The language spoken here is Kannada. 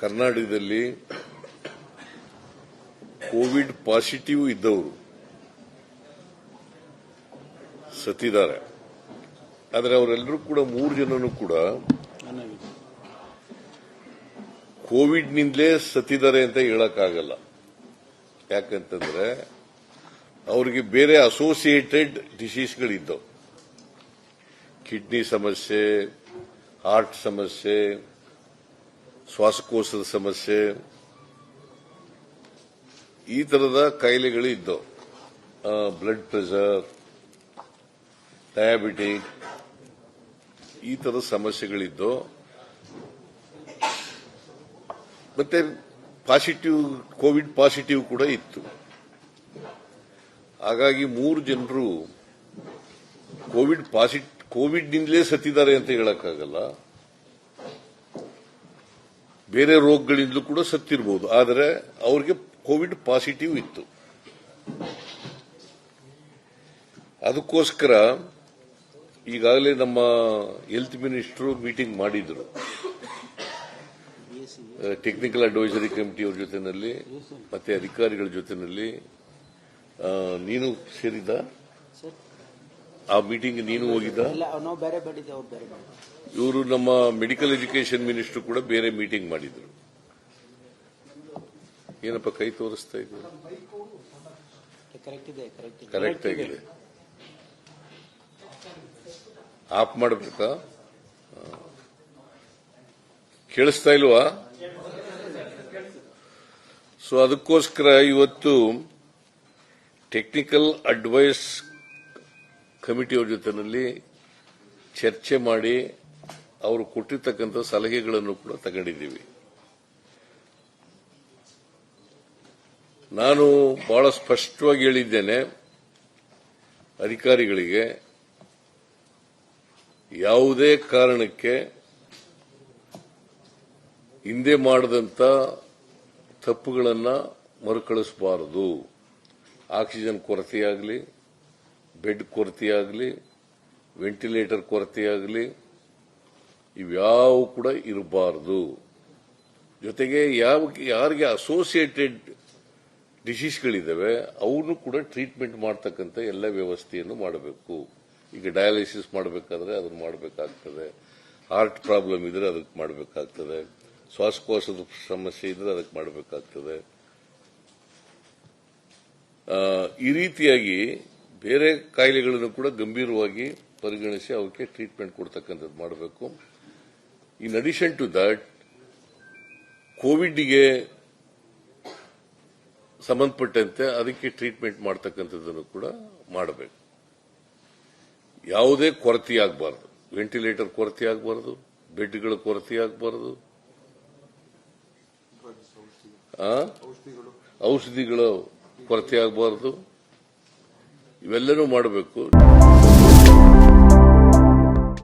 ಕರ್ನಾಟಕದಲ್ಲಿ ಕೋವಿಡ್ ಪಾಸಿಟಿವ್ ಇದ್ದವರು ಸತ್ತಿದ್ದಾರೆ. ಆದರೆ ಅವರೆಲ್ಲರೂ ಕೂಡ ಮೂರು ಜನನು ಕೂಡ ಕೋವಿಡ್ನಿಂದಲೇ ಸತ್ತಿದ್ದಾರೆ ಅಂತ ಹೇಳಕ್ಕಾಗಲ್ಲ. ಯಾಕಂತಂದ್ರೆ ಅವರಿಗೆ ಬೇರೆ ಅಸೋಸಿಯೇಟೆಡ್ ಡಿಸೀಸ್ಗಳಿದ್ದವು ಕಿಡ್ನಿ ಸಮಸ್ಯೆ ಹಾರ್ಟ್ ಸಮಸ್ಯೆ ಶ್ವಾಸಕೋಶದ ಸಮಸ್ಯೆ. ಈ ತರದ ಕಾಯಿಲೆಗಳು ಇದ್ದವು. ಬ್ಲಡ್ ಪ್ರೆಷರ್ ಡಯಾಬಿಟಿಕ್ ಈ ತರದ ಸಮಸ್ಯೆಗಳಿದ್ದು ಮತ್ತೆ ಪಾಸಿಟಿವ್ ಕೋವಿಡ್ ಪಾಸಿಟಿವ್ ಕೂಡ ಇತ್ತು. ಹಾಗಾಗಿ ಮೂರು ಜನರು ಕೋವಿಡ್ ಪಾಸಿಟ್ ಕೋವಿಡ್ನಿಂದಲೇ ಸತ್ತಿದ್ದಾರೆ ಅಂತ ಹೇಳಕ್ಕಾಗಲ್ಲ. ಬೇರೆ ರೋಗಗಳಿಂದಲೂ ಕೂಡ ಸತ್ತಿರಬಹುದು ಆದರೆ ಅವರಿಗೆ ಕೋವಿಡ್ ಪಾಸಿಟಿವ್ ಇತ್ತು. ಅದಕ್ಕೋಸ್ಕರ ಈಗಾಗಲೇ ನಮ್ಮ ಹೆಲ್ತ್ ಮಿನಿಸ್ಟರ್ ಮೀಟಿಂಗ್ ಮಾಡಿದ್ರು. ಟೆಕ್ನಿಕಲ್ ಅಡ್ವೈಸರಿ ಕಮಿಟಿಯವ್ರ ಜೊತೆನಲ್ಲಿ ಮತ್ತೆ ಅಧಿಕಾರಿಗಳ ಜೊತೆನಲ್ಲಿ ನೀನು ಸೇರಿದ್ದ? ಸರ್ ಆ ಮೀಟಿಂಗ್ ನೀನು ಹೋಗಿದ್ದ? ನಾವು ಬೇರೆ ಬೇರೆ ಇವರು ನಮ್ಮ ಮೆಡಿಕಲ್ ಎಜುಕೇಶನ್ ಮಿನಿಸ್ಟರ್ ಕೂಡ ಬೇರೆ ಮೀಟಿಂಗ್ ಮಾಡಿದ್ರು. ಏನಪ್ಪ ಕೈ ತೋರಿಸ್ತಾ ಇದ್ರು ಕರೆಕ್ಟ್ ಇದೆ ಕರೆಕ್ಟ್ ಇದೆ. ಕರೆಕ್ಟ್ ಆಗಿದೆ. ಆಫ್ ಮಾಡಬೇಕಾ? ಕೇಳಿಸ್ತಾ ಇಲ್ವಾ? ಸೊ ಅದಕ್ಕೋಸ್ಕರ ಇವತ್ತು ಟೆಕ್ನಿಕಲ್ ಅಡ್ವೈಸ್ ಕಮಿಟಿಯವ್ರ ಜೊತೆನಲ್ಲಿ ಚರ್ಚೆ ಮಾಡಿ ಅವರು ಕೊಟ್ಟಿರ್ತಕ್ಕಂಥ ಸಲಹೆಗಳನ್ನು ಕೂಡ ತಗೊಂಡಿದ್ದೀವಿ. ನಾನು ಬಹಳ ಸ್ಪಷ್ಟವಾಗಿ ಹೇಳಿದ್ದೇನೆ, ಅಧಿಕಾರಿಗಳಿಗೆ ಯಾವುದೇ ಕಾರಣಕ್ಕೆ ಹಿಂದೆ ಮಾಡದಂತ ತಪ್ಪುಗಳನ್ನು ಮರುಕಳಿಸಬಾರದು. ಆಕ್ಸಿಜನ್ ಕೊರತೆಯಾಗಲಿ ಬೆಡ್ ಕೊರತೆಯಾಗಲಿ, ವೆಂಟಿಲೇಟರ್ ಕೊರತೆಯಾಗಲಿ, ಇವ್ಯಾವು ಕೂಡ ಇರಬಾರದು. ಜೊತೆಗೆ ಯಾವ, ಯಾರಿಗೆ ಅಸೋಸಿಯೇಟೆಡ್ ಡಿಸೀಸ್ಗಳಿದ್ದಾವೆ ಅವನು ಕೂಡ ಟ್ರೀಟ್ಮೆಂಟ್ ಮಾಡ್ತಕ್ಕಂಥ ಎಲ್ಲ ವ್ಯವಸ್ಥೆಯನ್ನು ಮಾಡಬೇಕು. ಈಗ ಡಯಾಲಿಸಿಸ್ ಮಾಡಬೇಕಾದ್ರೆ ಅದನ್ನು ಮಾಡಬೇಕಾಗ್ತದೆ. ಹಾರ್ಟ್ ಪ್ರಾಬ್ಲಮ್ ಇದ್ರೆ ಅದಕ್ಕೆ ಮಾಡಬೇಕಾಗ್ತದೆ. ಶ್ವಾಸಕೋಶದ ಸಮಸ್ಯೆ ಇದ್ರೆ ಅದಕ್ಕೆ ಮಾಡಬೇಕಾಗ್ತದೆ. ಈ ರೀತಿಯಾಗಿ ಬೇರೆ ಕಾಯಿಲೆಗಳನ್ನು ಕೂಡ ಗಂಭೀರವಾಗಿ ಪರಿಗಣಿಸಿ ಅವಕ್ಕೆ ಟ್ರೀಟ್ಮೆಂಟ್ ಕೊಡ್ತಕ್ಕಂಥದ್ದು ಮಾಡಬೇಕು. ಇನ್ ಅಡಿಷನ್ ಟು ದಟ್ ಕೋವಿಡ್ಗೆ ಸಂಬಂಧಪಟ್ಟಂತೆ ಅದಕ್ಕೆ ಟ್ರೀಟ್ಮೆಂಟ್ ಮಾಡ್ತಕ್ಕಂಥದ್ದನ್ನು ಕೂಡ ಮಾಡಬೇಕು. ಯಾವುದೇ ಕೊರತೆ ಆಗಬಾರದು. ವೆಂಟಿಲೇಟರ್ ಕೊರತೆ ಆಗಬಾರದು. ಬೆಡ್ಗಳ ಕೊರತೆ ಆಗಬಾರದು. ಔಷಧಿಗಳ ಕೊರತೆ ಆಗಬಾರದು. ಇವೆಲ್ಲನೂ ಮಾಡಬೇಕು.